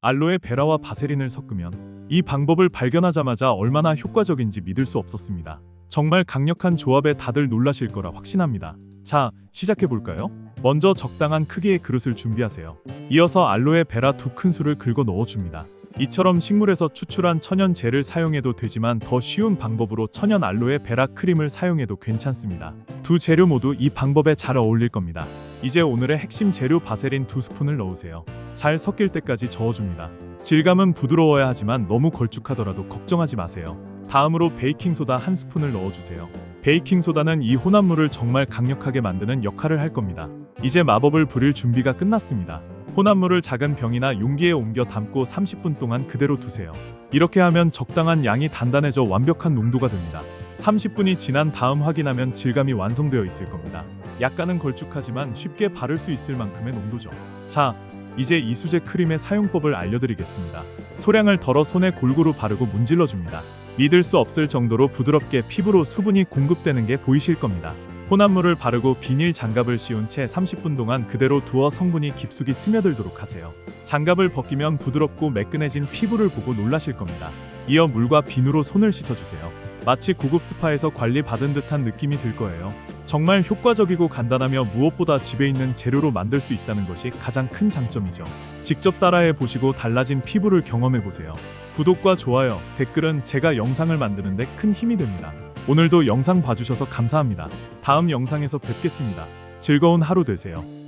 알로에 베라와 바세린을 섞으면 이 방법을 발견하자마자 얼마나 효과적인지 믿을 수 없었습니다. 정말 강력한 조합에 다들 놀라실 거라 확신합니다. 자, 시작해 볼까요? 먼저 적당한 크기의 그릇을 준비하세요. 이어서 알로에 베라 두 큰술을 긁어 넣어줍니다. 이처럼 식물에서 추출한 천연 젤을 사용해도 되지만 더 쉬운 방법으로 천연 알로에 베라 크림을 사용해도 괜찮습니다. 두 재료 모두 이 방법에 잘 어울릴 겁니다. 이제 오늘의 핵심 재료 바세린 두 스푼을 넣으세요. 잘 섞일 때까지 저어줍니다. 질감은 부드러워야 하지만 너무 걸쭉하더라도 걱정하지 마세요. 다음으로 베이킹 소다 한 스푼을 넣어주세요. 베이킹 소다는 이 혼합물을 정말 강력하게 만드는 역할을 할 겁니다. 이제 마법을 부릴 준비가 끝났습니다. 혼합물을 작은 병이나 용기에 옮겨 담고 30분 동안 그대로 두세요. 이렇게 하면 적당한 양이 단단해져 완벽한 농도가 됩니다. 30분이 지난 다음 확인하면 질감이 완성되어 있을 겁니다. 약간은 걸쭉하지만 쉽게 바를 수 있을 만큼의 농도죠. 자, 이제 이수제 크림의 사용법을 알려드리겠습니다. 소량을 덜어 손에 골고루 바르고 문질러 줍니다. 믿을 수 없을 정도로 부드럽게 피부로 수분이 공급되는 게 보이실 겁니다. 혼합물을 바르고 비닐 장갑을 씌운 채 30분 동안 그대로 두어 성분이 깊숙이 스며들도록 하세요. 장갑을 벗기면 부드럽고 매끈해진 피부를 보고 놀라실 겁니다. 이어 물과 비누로 손을 씻어주세요. 마치 고급 스파에서 관리받은 듯한 느낌이 들 거예요. 정말 효과적이고 간단하며 무엇보다 집에 있는 재료로 만들 수 있다는 것이 가장 큰 장점이죠. 직접 따라해 보시고 달라진 피부를 경험해 보세요. 구독과 좋아요, 댓글은 제가 영상을 만드는데 큰 힘이 됩니다. 오늘도 영상 봐주셔서 감사합니다. 다음 영상에서 뵙겠습니다. 즐거운 하루 되세요.